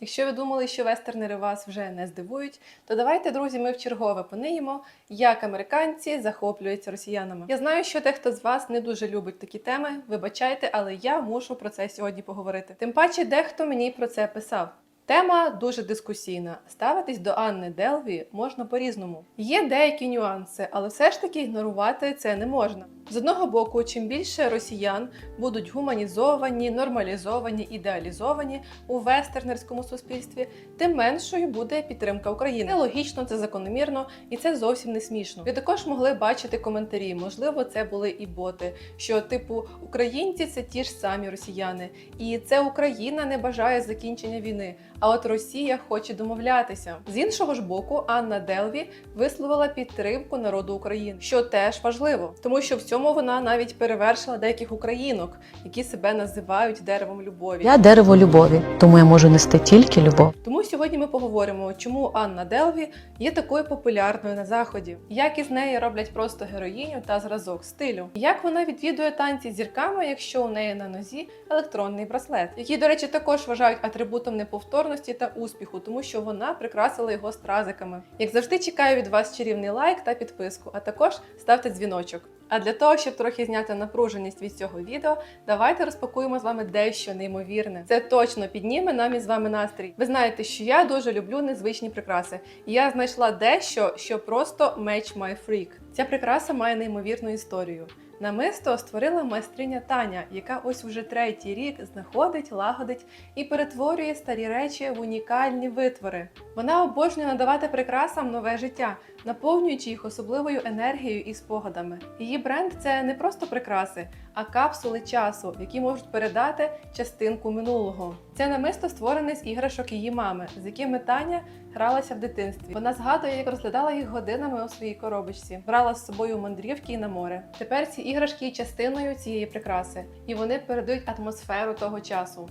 Якщо ви думали, що вестернери вас вже не здивують, то давайте, друзі, ми вчергове пониємо, як американці захоплюються росіянами. Я знаю, що дехто з вас не дуже любить такі теми. Вибачайте, але я мушу про це сьогодні поговорити. Тим паче, дехто мені про це писав. Тема дуже дискусійна. Ставитись до Анни Делві можна по-різному. Є деякі нюанси, але все ж таки ігнорувати це не можна. З одного боку, чим більше росіян будуть гуманізовані, нормалізовані, ідеалізовані у вестернерському суспільстві, тим меншою буде підтримка України. Це логічно, це закономірно і це зовсім не смішно. Ви також могли бачити коментарі. Можливо, це були і боти, що типу українці це ті ж самі росіяни, і це Україна не бажає закінчення війни. А от Росія хоче домовлятися. З іншого ж боку, Анна Делві висловила підтримку народу України, що теж важливо, тому що в цьому вона навіть перевершила деяких українок, які себе називають деревом любові. Я дерево любові, тому я можу нести тільки любов. Тому сьогодні ми поговоримо, чому Анна Делві є такою популярною на заході, як із неї роблять просто героїню та зразок стилю, як вона відвідує танці з зірками, якщо у неї на нозі електронний браслет, який, до речі, також вважають атрибутом неповторності та успіху, тому що вона прикрасила його стразиками. Як завжди, чекаю від вас чарівний лайк та підписку, а також ставте дзвіночок. А для того, щоб трохи зняти напруженість від цього відео, давайте розпакуємо з вами дещо неймовірне. Це точно підніме нам із вами настрій. Ви знаєте, що я дуже люблю незвичні прикраси, і я знайшла дещо, що просто match my freak. Ця прикраса має неймовірну історію. Намисто створила майстриня Таня, яка ось уже третій рік знаходить, лагодить і перетворює старі речі в унікальні витвори. Вона обожнює надавати прикрасам нове життя, наповнюючи їх особливою енергією і спогадами. Її бренд це не просто прикраси, а капсули часу, які можуть передати частинку минулого. Це намисто створене з іграшок її мами, з якими Таня гралася в дитинстві. Вона згадує, як розглядала їх годинами у своїй коробочці, брала з собою мандрівки і на море. Тепер ці іграшки є частиною цієї прикраси, і вони передають атмосферу того часу.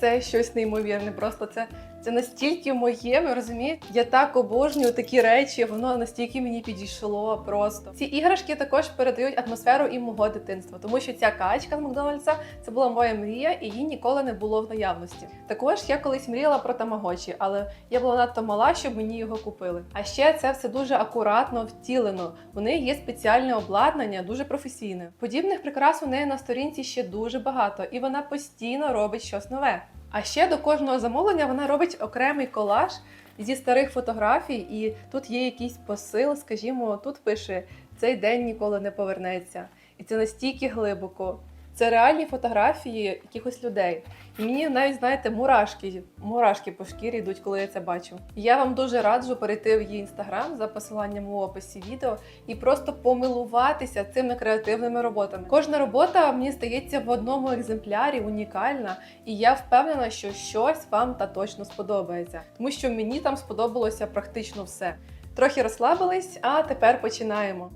Це щось неймовірне, просто це, це настільки моє, ви розумієте? Я так обожнюю такі речі, воно настільки мені підійшло просто. Ці іграшки також передають атмосферу і мого дитинства, тому що ця качка з Макдональдса це була моя мрія, і її ніколи не було в наявності. Також я колись мріяла про тамагочі, але я була надто мала, щоб мені його купили. А ще це все дуже акуратно втілено. У неї є спеціальне обладнання, дуже професійне. Подібних прикрас у неї на сторінці ще дуже багато, і вона постійно робить щось нове. А ще до кожного замовлення вона робить окремий колаж зі старих фотографій, і тут є якийсь посил, скажімо, тут пише цей день ніколи не повернеться. І це настільки глибоко. Це реальні фотографії якихось людей. І мені навіть, знаєте, мурашки, мурашки по шкірі йдуть, коли я це бачу. Я вам дуже раджу перейти в її інстаграм за посиланням у описі відео і просто помилуватися цими креативними роботами. Кожна робота мені здається в одному екземплярі унікальна, і я впевнена, що щось вам та точно сподобається, тому що мені там сподобалося практично все. Трохи розслабились, а тепер починаємо.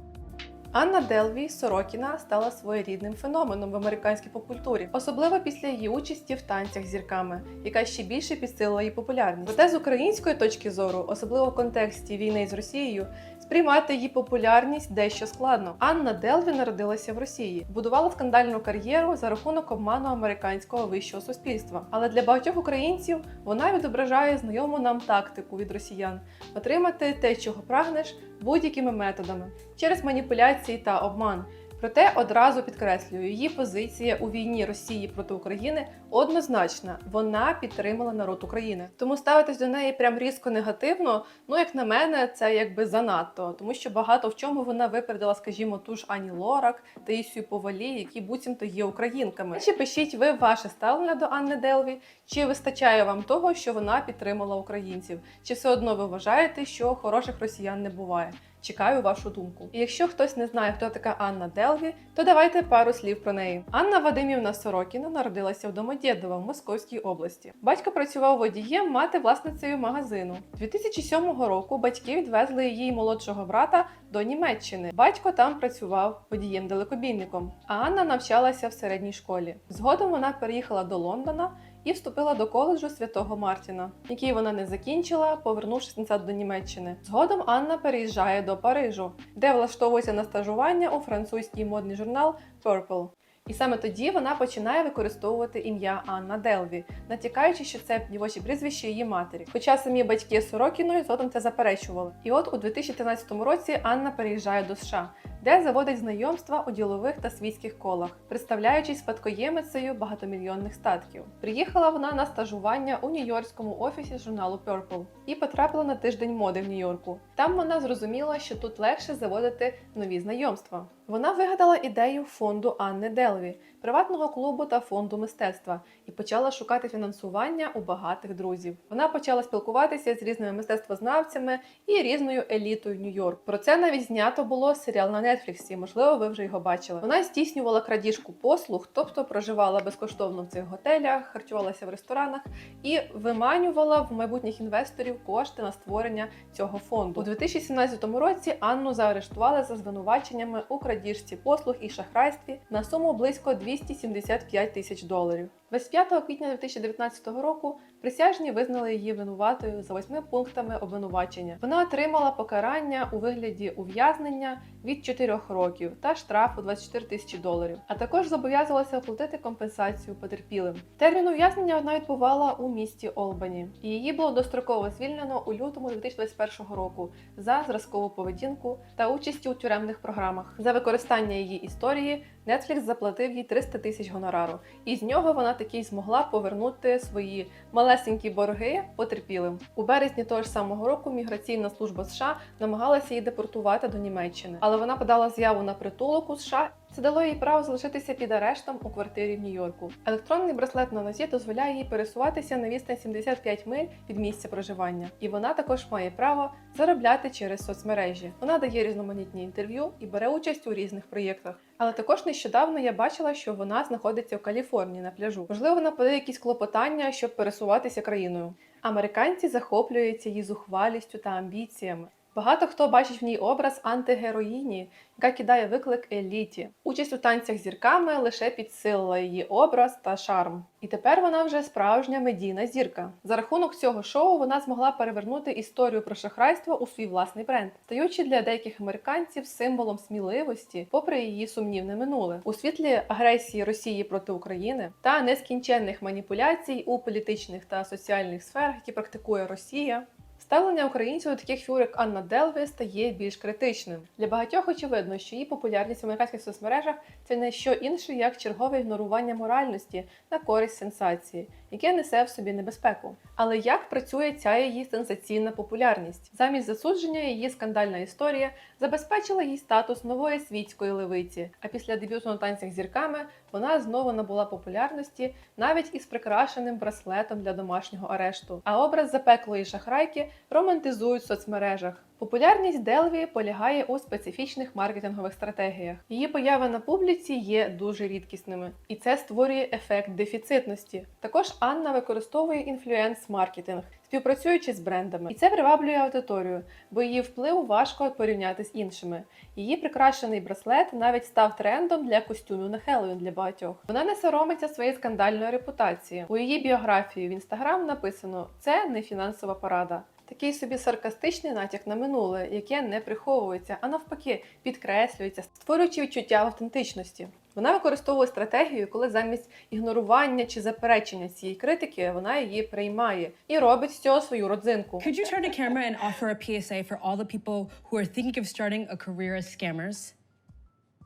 Анна Делві Сорокіна стала своєрідним феноменом в американській попкультурі, особливо після її участі в танцях зірками, яка ще більше підсилила її популярність. Проте з української точки зору, особливо в контексті війни з Росією, сприймати її популярність дещо складно. Анна Делві народилася в Росії, будувала скандальну кар'єру за рахунок обману американського вищого суспільства. Але для багатьох українців вона відображає знайому нам тактику від росіян отримати те, чого прагнеш, будь-якими методами через маніпуляції та обман. Проте одразу підкреслюю, її позиція у війні Росії проти України однозначна. Вона підтримала народ України. Тому ставитись до неї прям різко негативно. Ну як на мене, це якби занадто, тому що багато в чому вона випередила, скажімо, ту ж Ані Лорак та Ісю Повалі, які буцімто є українками. Чи пишіть ви ваше ставлення до Анни Делві? Чи вистачає вам того, що вона підтримала українців? Чи все одно ви вважаєте, що хороших росіян не буває? Чекаю вашу думку. І якщо хтось не знає, хто така Анна Делві, то давайте пару слів про неї. Анна Вадимівна Сорокіна народилася в Домодєдово в Московській області. Батько працював водієм, мати власницею магазину. 2007 року батьки відвезли її молодшого брата до Німеччини. Батько там працював водієм-далекобійником, а Анна навчалася в середній школі. Згодом вона переїхала до Лондона і вступила до коледжу святого Мартіна, який вона не закінчила, повернувшись назад до Німеччини. Згодом Анна переїжджає до Парижу, де влаштовується на стажування у французький модний журнал Purple. І саме тоді вона починає використовувати ім'я Анна Делві, натякаючи, що це дівоче прізвище її матері. Хоча самі батьки Сорокіної згодом це заперечували. І от у 2013 році Анна переїжджає до США, де заводить знайомства у ділових та світських колах, представляючись спадкоємицею багатомільйонних статків. Приїхала вона на стажування у нью-йоркському офісі журналу Purple і потрапила на тиждень моди в Нью-Йорку. Там вона зрозуміла, що тут легше заводити нові знайомства. Вона вигадала ідею фонду Анни Делві, приватного клубу та фонду мистецтва, і почала шукати фінансування у багатих друзів. Вона почала спілкуватися з різними мистецтвознавцями і різною елітою Нью-Йорк. Про це навіть знято було серіал на Нетфліксі. Можливо, ви вже його бачили. Вона здійснювала крадіжку послуг, тобто проживала безкоштовно в цих готелях, харчувалася в ресторанах і виманювала в майбутніх інвесторів кошти на створення цього фонду. У 2017 році Анну заарештували за звинуваченнями у крадіжці послуг і шахрайстві на суму близько 275 тисяч доларів. 25 квітня 2019 року присяжні визнали її винуватою за восьми пунктами обвинувачення. Вона отримала покарання у вигляді ув'язнення від 4 років та штрафу 24 тисячі доларів, а також зобов'язалася оплатити компенсацію потерпілим. Термін ув'язнення вона відбувала у місті Олбані, і її було достроково звільнено у лютому 2021 року за зразкову поведінку та участі у тюремних програмах. За використання її історії Netflix заплатив їй 300 тисяч гонорару, і з нього вона таки й змогла повернути свої малесенькі борги потерпілим. У березні того ж самого року міграційна служба США намагалася її депортувати до Німеччини, але вона подала заяву на притулок у США. Це дало їй право залишитися під арештом у квартирі в Нью-Йорку. Електронний браслет на нозі дозволяє їй пересуватися на відстань 75 миль від місця проживання, і вона також має право заробляти через соцмережі. Вона дає різноманітні інтерв'ю і бере участь у різних проєктах. Але також нещодавно я бачила, що вона знаходиться в Каліфорнії на пляжу. Можливо, вона подає якісь клопотання, щоб пересуватися країною. Американці захоплюються її зухвалістю та амбіціями. Багато хто бачить в ній образ антигероїні, яка кидає виклик еліті. Участь у танцях зірками лише підсилила її образ та шарм. І тепер вона вже справжня медійна зірка. За рахунок цього шоу вона змогла перевернути історію про шахрайство у свій власний бренд, стаючи для деяких американців символом сміливості, попри її сумнівне минуле у світлі агресії Росії проти України та нескінченних маніпуляцій у політичних та соціальних сферах, які практикує Росія. Ставлення українців до таких фігур, як Анна Делві, стає більш критичним. Для багатьох очевидно, що її популярність в американських соцмережах це не що інше, як чергове ігнорування моральності на користь сенсації, яке несе в собі небезпеку. Але як працює ця її сенсаційна популярність? Замість засудження її скандальна історія забезпечила їй статус нової світської левиці. А після дебюту на танцях зірками вона знову набула популярності навіть із прикрашеним браслетом для домашнього арешту. А образ запеклої шахрайки романтизують в соцмережах. Популярність Делві полягає у специфічних маркетингових стратегіях. Її появи на публіці є дуже рідкісними, і це створює ефект дефіцитності. Також Анна використовує інфлюенс-маркетинг, співпрацюючи з брендами, і це приваблює аудиторію, бо її вплив важко порівняти з іншими. Її прикрашений браслет навіть став трендом для костюмів на Хеллоуін для багатьох. Вона не соромиться своєї скандальної репутації. У її біографії в інстаграм написано: це не фінансова порада. Такий собі саркастичний натяк на минуле, яке не приховується, а навпаки підкреслюється, створюючи відчуття автентичності. Вона використовує стратегію, коли замість ігнорування чи заперечення цієї критики вона її приймає і робить з цього свою родзинку. Could you turn to camera and offer a PSA for all the people who are thinking of starting a career as scammers?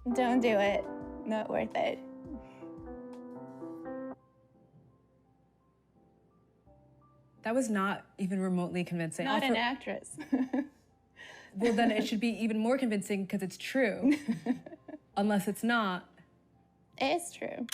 Don't do it. Not worth it. That was not even remotely convincing. Not an Offer- actress. well, then it should be even more convincing because it's true. Unless it's not. it's true.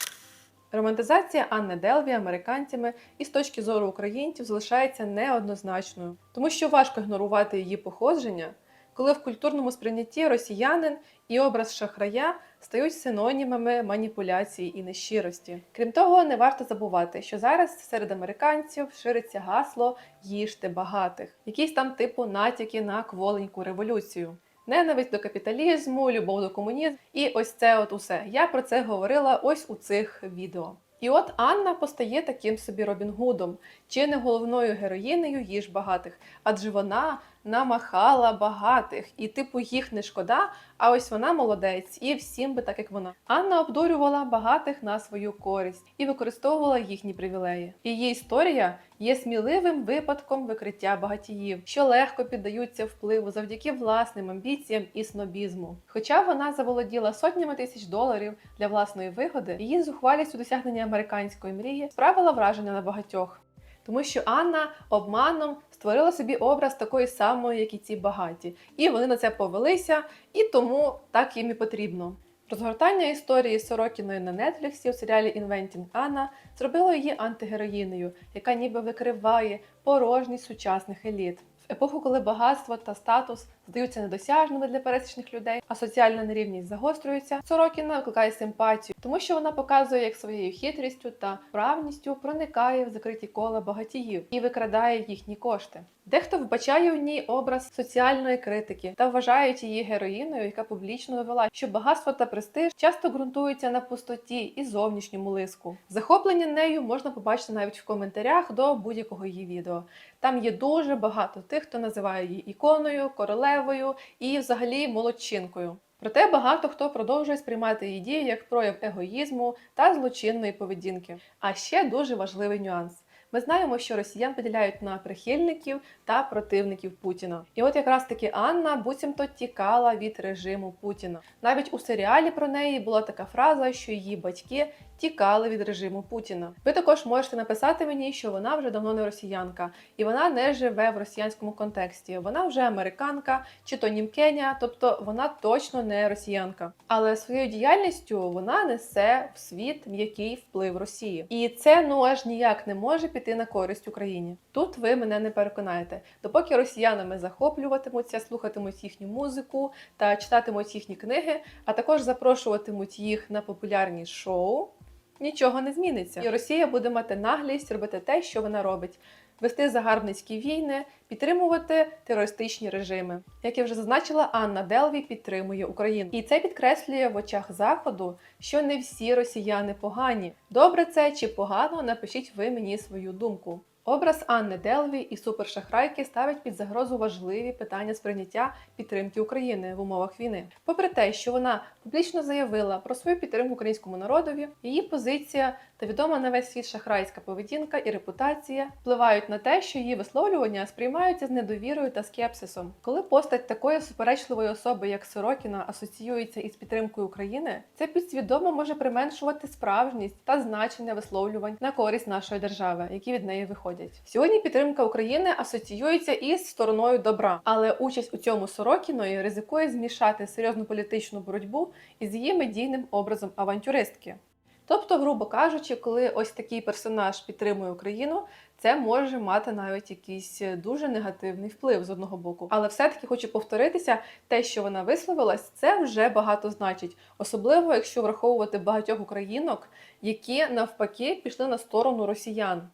Романтизація Анни Делві американцями і з точки зору українців залишається неоднозначною, тому що важко ігнорувати її походження, коли в культурному сприйнятті росіянин і образ шахрая стають синонімами маніпуляції і нещирості. Крім того, не варто забувати, що зараз серед американців шириться гасло їжте багатих, якісь там типу натяки на кволеньку революцію. Ненависть до капіталізму, любов до комунізму і ось це от усе. Я про це говорила ось у цих відео. І от Анна постає таким собі Робін Гудом, чи не головною героїнею їж багатих, адже вона намахала багатих, і типу їх не шкода. А ось вона молодець, і всім би так як вона. Анна обдурювала багатих на свою користь і використовувала їхні привілеї. Її історія є сміливим випадком викриття багатіїв, що легко піддаються впливу завдяки власним амбіціям і снобізму. Хоча вона заволоділа сотнями тисяч доларів для власної вигоди, її зухвалість у досягненні американської мрії справила враження на багатьох. Тому що Анна обманом створила собі образ такої самої, як і ці багаті, і вони на це повелися, і тому так їм і потрібно. Розгортання історії Сорокіної на Нетфліксі у серіалі Інвентінг Анна зробило її антигероїнею, яка ніби викриває порожність сучасних еліт. В епоху, коли багатство та статус здаються недосяжними для пересічних людей, а соціальна нерівність загострюється, Сорокіна викликає симпатію, тому що вона показує, як своєю хитрістю та правністю проникає в закриті кола багатіїв і викрадає їхні кошти. Дехто вбачає в ній образ соціальної критики та вважають її героїною, яка публічно довела, що багатство та престиж часто ґрунтуються на пустоті і зовнішньому лиску. Захоплення нею можна побачити навіть в коментарях до будь-якого її відео. Там є дуже багато тих, хто називає її іконою, королевою і взагалі молодчинкою. Проте багато хто продовжує сприймати її дії як прояв егоїзму та злочинної поведінки. А ще дуже важливий нюанс. Ми знаємо, що росіян поділяють на прихильників та противників Путіна. І от якраз таки Анна буцімто тікала від режиму Путіна. Навіть у серіалі про неї була така фраза, що її батьки тікали від режиму Путіна. Ви також можете написати мені, що вона вже давно не росіянка, і вона не живе в росіянському контексті. Вона вже американка чи то німкеня, тобто вона точно не росіянка. Але своєю діяльністю вона несе в світ м'який вплив Росії, і це ну аж ніяк не може піти на користь Україні. Тут ви мене не переконаєте. Допоки росіянами захоплюватимуться, слухатимуть їхню музику та читатимуть їхні книги, а також запрошуватимуть їх на популярні шоу. Нічого не зміниться, і Росія буде мати наглість робити те, що вона робить: вести загарбницькі війни, підтримувати терористичні режими. Як я вже зазначила, Анна Делві підтримує Україну, і це підкреслює в очах заходу, що не всі росіяни погані. Добре це чи погано? Напишіть ви мені свою думку. Образ Анни Делві і супершахрайки ставить під загрозу важливі питання сприйняття підтримки України в умовах війни. Попри те, що вона публічно заявила про свою підтримку українському народові, її позиція та відома на весь світ шахрайська поведінка і репутація впливають на те, що її висловлювання сприймаються з недовірою та скепсисом. Коли постать такої суперечливої особи, як Сорокіна, асоціюється із підтримкою України, це підсвідомо може применшувати справжність та значення висловлювань на користь нашої держави, які від неї виходять. Сьогодні підтримка України асоціюється із стороною добра, але участь у цьому Сорокіної ризикує змішати серйозну політичну боротьбу із її медійним образом авантюристки. Тобто, грубо кажучи, коли ось такий персонаж підтримує Україну, це може мати навіть якийсь дуже негативний вплив з одного боку. Але все-таки хочу повторитися, те, що вона висловилась, це вже багато значить, особливо якщо враховувати багатьох українок, які навпаки пішли на сторону росіян.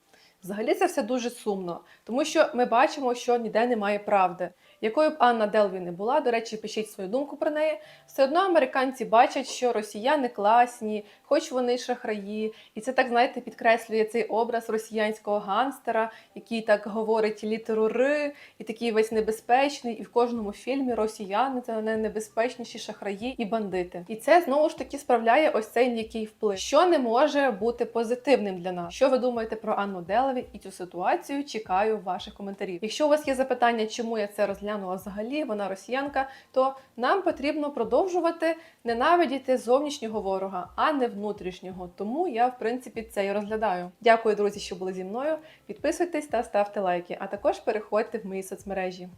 Взагалі це все дуже сумно, тому що ми бачимо, що ніде немає правди. Якою б Анна Делві не була, до речі, пишіть свою думку про неї. Все одно американці бачать, що росіяни класні, хоч вони шахраї, і це так знаєте підкреслює цей образ росіянського ганстера, який так говорить літеру Р, і такий весь небезпечний. І в кожному фільмі росіяни це найнебезпечніші шахраї і бандити. І це знову ж таки справляє ось цей м'який вплив, що не може бути позитивним для нас. Що ви думаєте про Анну Делві і цю ситуацію? Чекаю ваших коментарів. Якщо у вас є запитання, чому я це розглянула взагалі, вона росіянка, то нам потрібно продовжувати ненавидіти зовнішнього ворога, а не внутрішнього. Тому я, в принципі, це і розглядаю. Дякую, друзі, що були зі мною. Підписуйтесь та ставте лайки, а також переходьте в мої соцмережі.